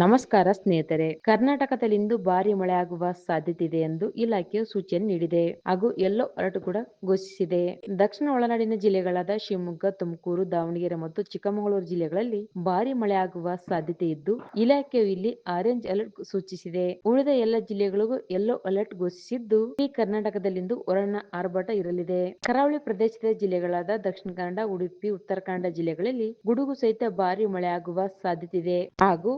ನಮಸ್ಕಾರ ಸ್ನೇಹಿತರೆ. ಕರ್ನಾಟಕದಲ್ಲಿಂದು ಭಾರಿ ಮಳೆಯಾಗುವ ಸಾಧ್ಯತೆ ಇದೆ ಎಂದು ಇಲಾಖೆಯು ಸೂಚನೆ ನೀಡಿದೆ. ಹಾಗೂ ಯೆಲ್ಲೋ ಅಲರ್ಟ್ ಕೂಡ ಘೋಷಿಸಿದೆ. ದಕ್ಷಿಣ ಒಳನಾಡಿನ ಜಿಲ್ಲೆಗಳಾದ ಶಿವಮೊಗ್ಗ, ತುಮಕೂರು, ದಾವಣಗೆರೆ ಮತ್ತು ಚಿಕ್ಕಮಗಳೂರು ಜಿಲ್ಲೆಗಳಲ್ಲಿ ಭಾರಿ ಮಳೆಯಾಗುವ ಸಾಧ್ಯತೆ ಇದ್ದು, ಇಲಾಖೆಯು ಇಲ್ಲಿ ಆರೆಂಜ್ ಅಲರ್ಟ್ ಸೂಚಿಸಿದೆ. ಉಳಿದ ಎಲ್ಲ ಜಿಲ್ಲೆಗಳಿಗೂ ಯೆಲ್ಲೋ ಅಲರ್ಟ್ ಘೋಷಿಸಿದ್ದು, ಈ ಕರ್ನಾಟಕದಲ್ಲಿಂದು ಒರಣ್ಣ ಆರ್ಭಟ ಇರಲಿದೆ. ಕರಾವಳಿ ಪ್ರದೇಶದ ಜಿಲ್ಲೆಗಳಾದ ದಕ್ಷಿಣ ಕನ್ನಡ, ಉಡುಪಿ ಉತ್ತರ ಕನ್ನಡ ಜಿಲ್ಲೆಗಳಲ್ಲಿ ಗುಡುಗು ಸಹಿತ ಭಾರಿ ಮಳೆಯಾಗುವ ಸಾಧ್ಯತೆ ಇದೆ ಹಾಗೂ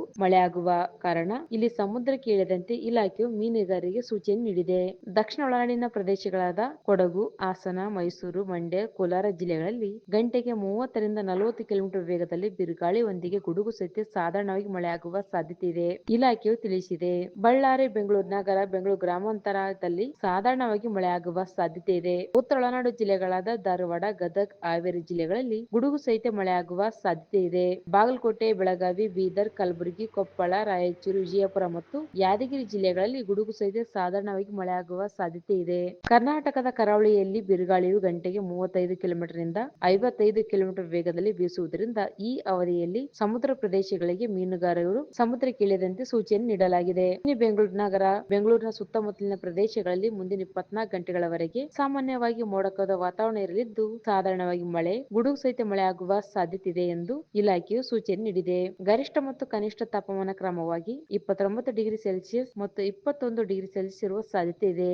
ಮಳೆಯಾಗುವ ಕಾರಣ ಇಲ್ಲಿ ಸಮುದ್ರಕ್ಕೆ ಇಳಿದಂತೆ ಇಲಾಖೆಯು ಮೀನುಗಾರರಿಗೆ ಸೂಚನೆ ನೀಡಿದೆ. ದಕ್ಷಿಣ ಒಳನಾಡಿನ ಪ್ರದೇಶಗಳಾದ ಕೊಡಗು, ಹಾಸನ, ಮೈಸೂರು, ಮಂಡ್ಯ, ಕೋಲಾರ ಜಿಲ್ಲೆಗಳಲ್ಲಿ ಗಂಟೆಗೆ ಮೂವತ್ತರಿಂದ ನಲವತ್ತು ಕಿಲೋಮೀಟರ್ ವೇಗದಲ್ಲಿ ಬಿರುಗಾಳಿಯೊಂದಿಗೆ ಗುಡುಗು ಸಹಿತ ಸಾಧಾರಣವಾಗಿ ಮಳೆಯಾಗುವ ಸಾಧ್ಯತೆ ಇದೆ ಇಲಾಖೆಯು ತಿಳಿಸಿದೆ. ಬಳ್ಳಾರಿ, ಬೆಂಗಳೂರು, ನಗರ, ಬೆಂಗಳೂರು ಗ್ರಾಮಾಂತರದಲ್ಲಿ ಸಾಧಾರಣವಾಗಿ ಮಳೆಯಾಗುವ ಸಾಧ್ಯತೆ ಇದೆ. ಉತ್ತರ ಒಳನಾಡು ಜಿಲ್ಲೆಗಳಾದ ಧಾರವಾಡ, ಗದಗ್, ಹಾವೇರಿ ಜಿಲ್ಲೆಗಳಲ್ಲಿ ಗುಡುಗು ಸಹಿತ ಮಳೆಯಾಗುವ ಸಾಧ್ಯತೆ ಇದೆ. ಬಾಗಲಕೋಟೆ, ಬೆಳಗಾವಿ, ಬೀದರ್, ಕಲಬುರಗಿ ಕೊಪ್ಪಳ ರಾಯಚೂರು, ವಿಜಯಪುರ ಮತ್ತು ಯಾದಗಿರಿ ಜಿಲ್ಲೆಗಳಲ್ಲಿ ಗುಡುಗು ಸಹಿತ ಸಾಧಾರಣವಾಗಿ ಮಳೆಯಾಗುವ ಸಾಧ್ಯತೆ ಇದೆ. ಕರ್ನಾಟಕದ ಕರಾವಳಿಯಲ್ಲಿ ಬಿರುಗಾಳಿಯು ಗಂಟೆಗೆ ಮೂವತ್ತೈದು ಕಿಲೋಮೀಟರ್ನಿಂದ ಐವತ್ತೈದು ಕಿಲೋಮೀಟರ್ ವೇಗದಲ್ಲಿ ಬೀಸುವುದರಿಂದ ಈ ಅವಧಿಯಲ್ಲಿ ಸಮುದ್ರ ಪ್ರದೇಶಗಳಿಗೆ ಮೀನುಗಾರರು ಸಮುದ್ರಕ್ಕೆ ಇಳಿಯದಂತೆ ಸೂಚನೆ ನೀಡಲಾಗಿದೆ. ಬೆಂಗಳೂರು ನಗರ, ಬೆಂಗಳೂರಿನ ಸುತ್ತಮುತ್ತಲಿನ ಪ್ರದೇಶಗಳಲ್ಲಿ ಮುಂದಿನ ಇಪ್ಪತ್ನಾಲ್ಕು ಗಂಟೆಗಳವರೆಗೆ ಸಾಮಾನ್ಯವಾಗಿ ಮೋಡಕದ ವಾತಾವರಣ ಇರಲಿದ್ದು, ಸಾಧಾರಣವಾಗಿ ಮಳೆ, ಗುಡುಗು ಸಹಿತ ಮಳೆಯಾಗುವ ಸಾಧ್ಯತೆ ಇದೆ ಎಂದು ಇಲಾಖೆಯು ಸೂಚನೆ ನೀಡಿದೆ. ಗರಿಷ್ಠ ಮತ್ತು ಕನಿಷ್ಠ ತಾಪಮಾನ ಕ್ರಮವಾಗಿ ಇಪ್ಪತ್ತೊಂಬತ್ತು ಡಿಗ್ರಿ ಸೆಲ್ಸಿಯಸ್ ಮತ್ತು ಇಪ್ಪತ್ತೊಂದು ಡಿಗ್ರಿ ಸೆಲ್ಸಿಯಸ್ ಇರುವ ಸಾಧ್ಯತೆ ಇದೆ.